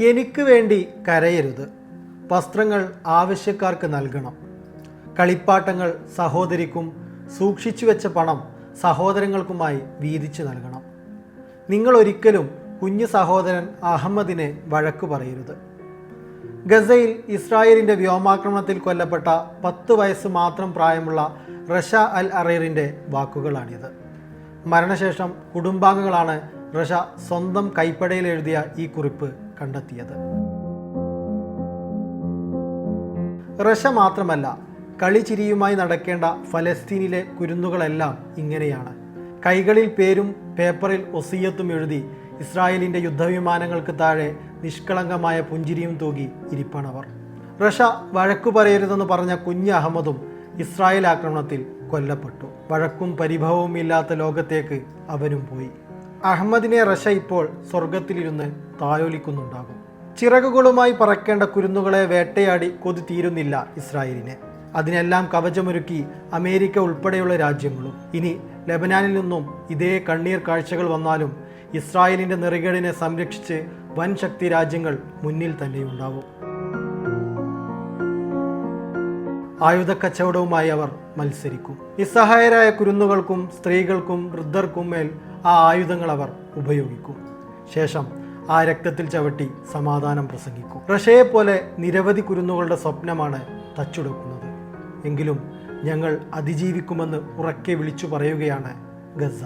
എനിക്ക് വേണ്ടി കരയരുത്. വസ്ത്രങ്ങൾ ആവശ്യക്കാർക്ക് നൽകണം. കളിപ്പാട്ടങ്ങൾ സഹോദരിക്കും സൂക്ഷിച്ചു വെച്ച പണം സഹോദരങ്ങൾക്കുമായി വീതിച്ചു നൽകണം. നിങ്ങൾ ഒരിക്കലും കുഞ്ഞു സഹോദരൻ അഹമ്മദിനെ വഴക്കു പറയരുത്. ഗസയിൽ ഇസ്രായേലിന്റെ വ്യോമാക്രമണത്തിൽ കൊല്ലപ്പെട്ട പത്ത് വയസ്സ് മാത്രം പ്രായമുള്ള റഷ അൽ അറീറിന്റെ വാക്കുകളാണിത്. മരണശേഷം കുടുംബാംഗങ്ങളാണ് റഷ സ്വന്തം കൈപ്പടയിൽ എഴുതിയ ഈ കുറിപ്പ് കണ്ടെത്തിയത്. റഷ്യ മാത്രമല്ല കളിചിരിയുമായി നടക്കേണ്ട ഫലസ്തീനിലെ കുരുന്നുകളെല്ലാം ഇങ്ങനെയാണ്. കൈകളിൽ പേരും പേപ്പറിൽ ഒസിയത്തും എഴുതി ഇസ്രായേലിന്റെ യുദ്ധവിമാനങ്ങൾക്ക് താഴെ നിഷ്കളങ്കമായ പുഞ്ചിരിയും തൂകി ഇരിപ്പണവർ. റഷ വഴക്കു പറയരുതെന്ന് പറഞ്ഞ കുഞ്ഞ് അഹമ്മദും ഇസ്രായേൽ ആക്രമണത്തിൽ കൊല്ലപ്പെട്ടു. വഴക്കും പരിഭവവും ഇല്ലാത്ത ലോകത്തേക്ക് അവനും പോയി. അഹമ്മദിനെ റഷ ഇപ്പോൾ സ്വർഗത്തിലിരുന്ന് തായോലിക്കുന്നുണ്ടാകും. ചിറകുകളുമായി പറക്കേണ്ട കുരുന്നുകളെ വേട്ടയാടി കൊതി തീരുന്നില്ല ഇസ്രായേലിനെ. അതിനെല്ലാം കവചമൊരുക്കി അമേരിക്ക ഉൾപ്പെടെയുള്ള രാജ്യങ്ങളും. ഇനി ലെബനാനിൽ നിന്നും ഇതേ കണ്ണീർ കാഴ്ചകൾ വന്നാലും ഇസ്രായേലിന്റെ നെറികേടിനെ സംരക്ഷിച്ച് വൻ ശക്തി രാജ്യങ്ങൾ മുന്നിൽ തന്നെയുണ്ടാവും. ആയുധ കച്ചവടവുമായി അവർ മത്സരിക്കും. നിസ്സഹായരായ കുരുന്നുകൾക്കും സ്ത്രീകൾക്കും വൃദ്ധർക്കും മേൽ ആ ആയുധങ്ങൾ അവർ ഉപയോഗിക്കും. ശേഷം ആ രക്തത്തിൽ ചവിട്ടി സമാധാനം പ്രസംഗിക്കും. റഷ്യയെ പോലെ നിരവധി കുരുന്നുകളുടെ സ്വപ്നമാണ് തച്ചുടക്കുന്നത്. എങ്കിലും ഞങ്ങൾ അതിജീവിക്കുമെന്ന് ഉറക്കെ വിളിച്ചു പറയുകയാണ് ഗസ